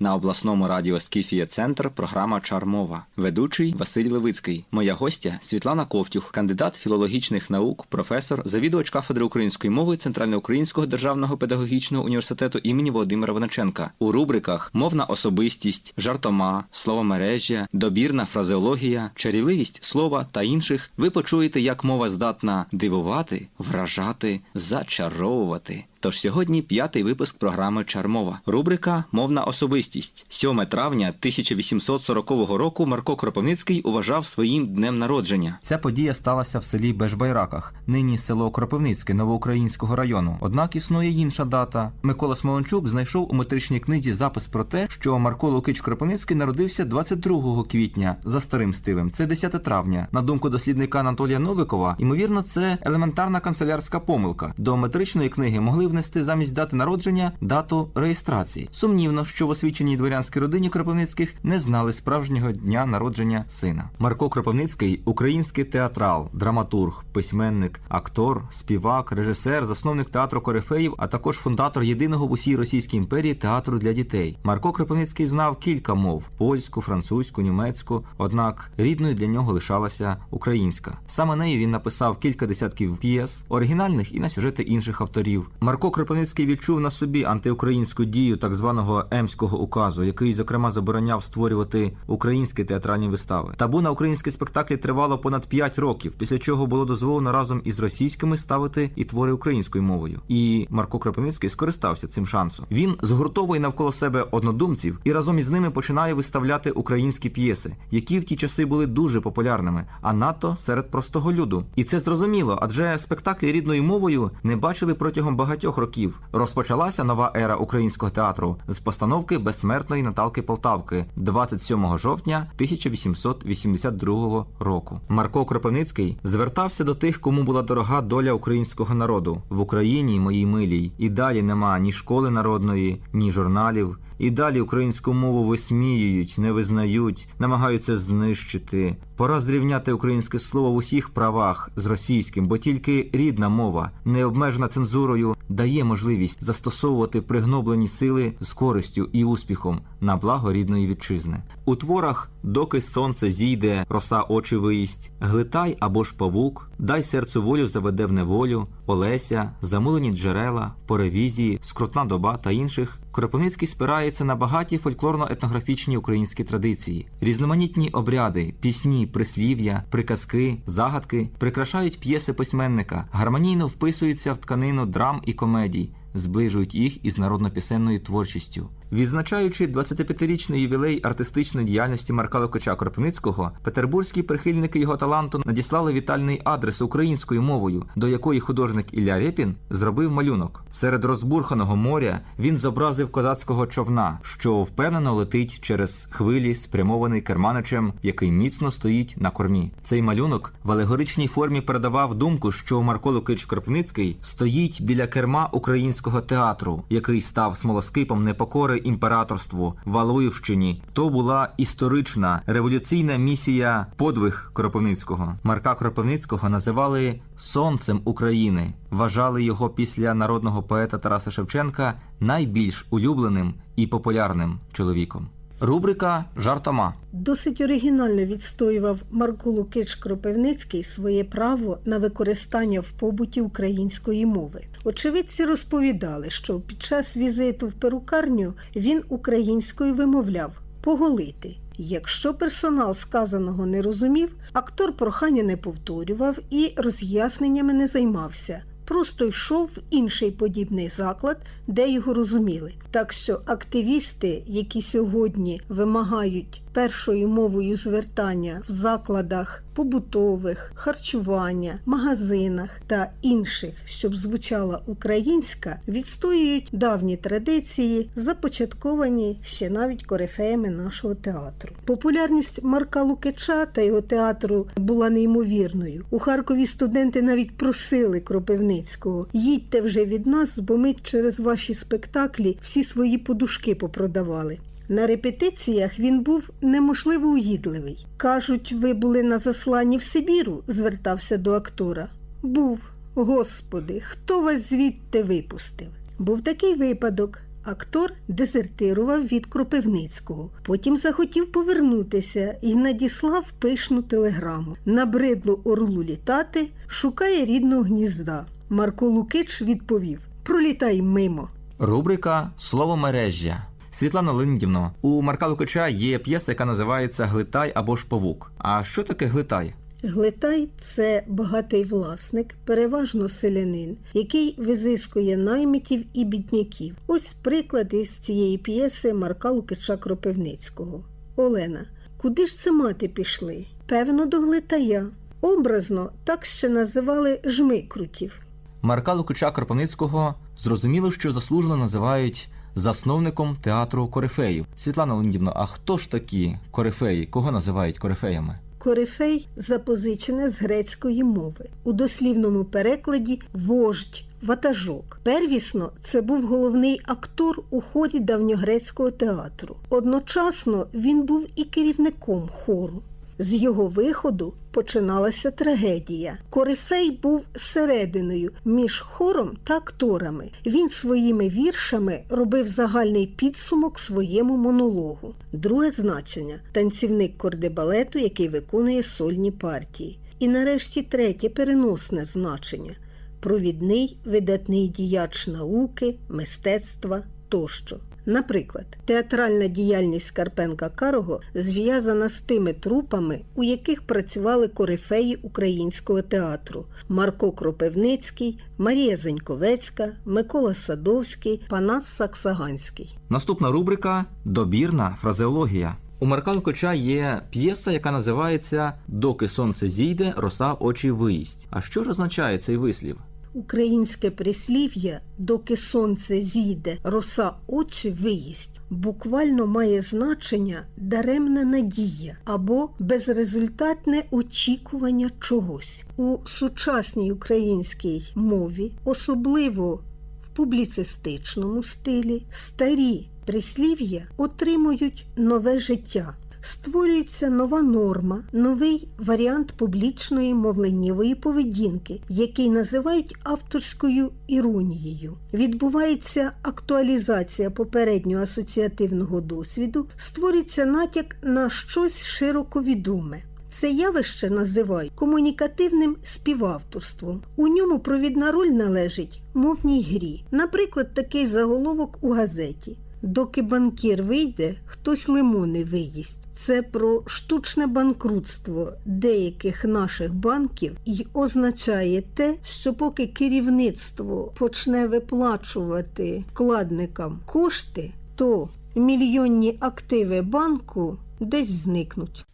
На обласному радіо Скіфія Центр програма Чармова. Ведучий Василь Левицький. Моя гостя Світлана Ковтюх, кандидат філологічних наук, професор, завідувач кафедри української мови Центральноукраїнського державного педагогічного університету імені Володимира Вониченка. У рубриках мовна особистість, жартома, словомережжя, добірна фразеологія, чарівливість слова та інших ви почуєте, як мова здатна дивувати, вражати, зачаровувати. Тож сьогодні п'ятий випуск програми Чармова. Рубрика Мовна особистість. 7 травня 1840 року Марко Кропивницький уважав своїм днем народження. Ця подія сталася в селі Бежбайраках, нині село Кропивницьке Новоукраїнського району. Однак існує інша дата. Микола Смоленчук знайшов у метричній книзі запис про те, що Марко Лукич Кропивницький народився 22 квітня за старим стилем. Це 10 травня. На думку дослідника Анатолія Новикова, ймовірно, це елементарна канцелярська помилка. До метричної книги могли внести замість дати народження дату реєстрації. Сумнівно, що в освіченій дворянській родині Кропивницьких не знали справжнього дня народження сина. Марко Кропивницький український театрал, драматург, письменник, актор, співак, режисер, засновник театру корифеїв, а також фундатор єдиного в усій Російській імперії театру для дітей. Марко Кропивницький знав кілька мов: польську, французьку, німецьку. Однак рідною для нього лишалася українська. Саме нею він написав кілька десятків п'єс, оригінальних і на сюжети інших авторів. Марко Кропивницький відчув на собі антиукраїнську дію так званого Емського указу, який, зокрема, забороняв створювати українські театральні вистави. Табу на українські спектаклі тривало понад 5 років, після чого було дозволено разом із російськими ставити і твори українською мовою. І Марко Кропивницький скористався цим шансом. Він згуртовує навколо себе однодумців і разом із ними починає виставляти українські п'єси, які в ті часи були дуже популярними, а надто серед простого люду. І це зрозуміло, адже спектаклі рідною мовою не бачили протягом багатьох років. Розпочалася нова ера українського театру з постановки безсмертної Наталки Полтавки 27 жовтня 1882 року. Марко Кропивницький звертався до тих, кому була дорога доля українського народу в Україні, моїй милій, і далі нема ні школи народної, ні журналів. І далі українську мову висміюють, не визнають, намагаються знищити. Пора зрівняти українське слово в усіх правах з російським, бо тільки рідна мова, не обмежена цензурою, дає можливість застосовувати пригноблені сили з користю і успіхом на благо рідної вітчизни. У творах доки сонце зійде, роса очі виїсть, глитай або ж павук, дай серцю волю заведе в неволю, Олеся, замулені джерела, поревізії, скрутна доба та інших. Кропивницький спирається на багаті фольклорно-етнографічні українські традиції, різноманітні обряди, пісні, прислів'я, приказки, загадки прикрашають п'єси письменника, гармонійно вписуються в тканину драм і комедій, зближують їх із народно-пісенною творчістю. Відзначаючи 25-річний ювілей артистичної діяльності Марка Лукача Кропивницького, петербурзькі прихильники його таланту надіслали вітальний адрес українською мовою, до якої художник Ілля Рєпін зробив малюнок. Серед розбурханого моря він зобразив козацького човна, що впевнено летить через хвилі, спрямований керманичем, який міцно стоїть на кормі. Цей малюнок в алегоричній формі передавав думку, що Марко Лукич Кропивницький стоїть біля керма українського театру, який став смолоскипом непокори імператорству в Алуївщині. То була історична революційна місія подвиг Кропивницького. Марка Кропивницького називали сонцем України. Вважали його після народного поета Тараса Шевченка найбільш улюбленим і популярним чоловіком. Рубрика Жартома. Досить оригінально відстоював Марко Лукич Кропивницький своє право на використання в побуті української мови. Очевидці розповідали, що під час візиту в перукарню він українською вимовляв поголити. Якщо персонал сказаного не розумів, актор прохання не повторював і роз'ясненнями не займався. Просто йшов в інший подібний заклад, де його розуміли. Так що активісти, які сьогодні вимагають першою мовою звертання в закладах побутових, харчування, магазинах та інших, щоб звучала українська, відстоюють давні традиції, започатковані ще навіть корифеями нашого театру. Популярність Марка Лукича та його театру була неймовірною. У Харкові студенти навіть просили Кропивницького: їдьте вже від нас, бо ми через ваші спектаклі всі свої подушки попродавали. На репетиціях він був неможливо уїдливий. Кажуть, ви були на засланні в Сибіру, звертався до актора. Був, господи, хто вас звідти випустив? Був такий випадок. Актор дезертирував від Кропивницького, потім захотів повернутися і надіслав пишну телеграму. Набридло орлу літати, шукає рідного гнізда. Марко Лукич відповів: Пролітай мимо. Рубрика Слово мережжя. Світлана Леонідівно, у Марка Лукича є п'єса, яка називається Глитай або ж павук. А що таке глитай? Глитай це багатий власник, переважно селянин, який визискує наймитів і бідняків. Ось приклад із цієї п'єси Марка Лукича Кропивницького. Олена, куди ж це мати пішли? Певно, до глитая. Образно так ще називали жмикрутів. Марка Лукича Кропивницького зрозуміло, що заслужено називають засновником театру корифеїв. Світлана Леонідівна, а хто ж такі корифеї? Кого називають корифеями? Корифей запозичене з грецької мови. У дослівному перекладі вождь, ватажок. Первісно це був головний актор у хорі давньогрецького театру. Одночасно він був і керівником хору. З його виходу починалася трагедія. Корифей був серединою між хором та акторами. Він своїми віршами робив загальний підсумок своєму монологу. Друге значення танцівник кордебалету, який виконує сольні партії. І нарешті третє переносне значення провідний видатний діяч науки, мистецтва тощо. Наприклад, театральна діяльність Карпенка Карого зв'язана з тими трупами, у яких працювали корифеї українського театру: Марко Кропивницький, Марія Заньковецька, Микола Садовський, Панас Саксаганський. Наступна рубрика Добірна фразеологія. У Марка Лукича є п'єса, яка називається Доки сонце зійде, роса очі виїсть. А що ж означає цей вислів? Українське прислів'я доки сонце зійде, роса очі виїсть, буквально має значення даремна надія або безрезультатне очікування чогось. У сучасній українській мові, особливо в публіцистичному стилі, старі прислів'я отримують нове життя. Створюється нова норма, новий варіант публічної мовленнєвої поведінки, який називають авторською іронією. Відбувається актуалізація попереднього асоціативного досвіду, створюється натяк на щось широко відоме. Це явище називають комунікативним співавторством. У ньому провідна роль належить мовній грі. Наприклад, такий заголовок у газеті. Доки банкір вийде, хтось лимони виїсть. Це про штучне банкрутство деяких наших банків і означає те, що поки керівництво почне виплачувати вкладникам кошти, то мільйонні активи банку десь зникнуть.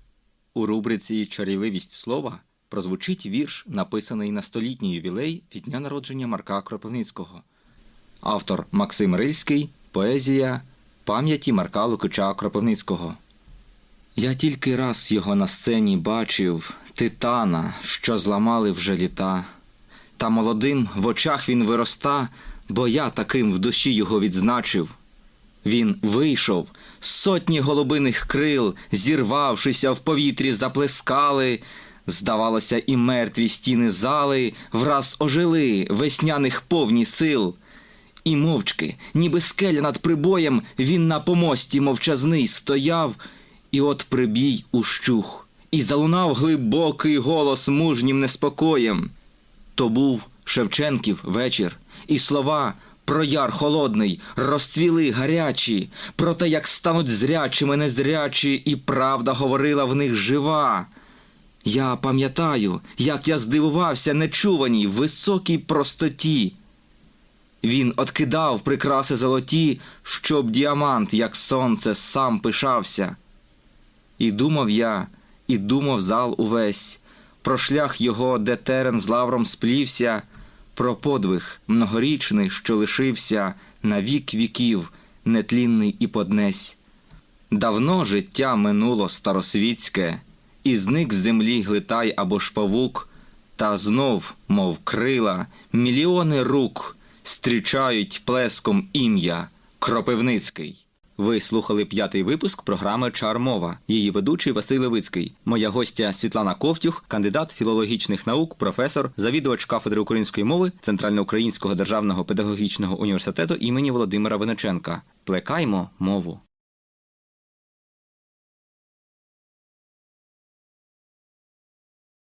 У рубриці Чарівливість слова прозвучить вірш, написаний на столітній ювілей від дня народження Марка Кропивницького. Автор Максим Рильський, поезія пам'яті Марка Лукича Кропивницького. Я тільки раз його на сцені бачив, титана, що зламали вже літа. Та молодим в очах він вироста, бо я таким в душі його відзначив. Він вийшов, сотні голубиних крил, зірвавшися в повітрі, заплескали. Здавалося, і мертві стіни зали враз ожили весняних повні сил. І мовчки, ніби скеля над прибоєм, він на помості мовчазний стояв, і от прибій ущух, і залунав глибокий голос мужнім неспокоєм. То був Шевченків вечір, і слова про яр холодний розцвіли гарячі, про те, як стануть зрячими незрячі, і правда говорила в них жива. Я пам'ятаю, як я здивувався нечуваній високій простоті. Він откидав прикраси золоті, щоб діамант, як сонце, сам пишався. І думав я, і думав зал увесь, про шлях його, де терен з лавром сплівся, про подвиг многорічний, що лишився на вік віків, нетлінний і поднесь. Давно життя минуло старосвітське, і зник з землі глитай або ж павук, та знов, мов крила, мільйони рук стрічають плеском ім'я Кропивницький. Ви слухали п'ятий випуск програми Чар мова. Її ведучий Василь Левицький. Моя гостя Світлана Ковтюх, кандидат філологічних наук, професор, завідувач кафедри української мови Центральноукраїнського державного педагогічного університету імені Володимира Виниченка. Плекаймо мову.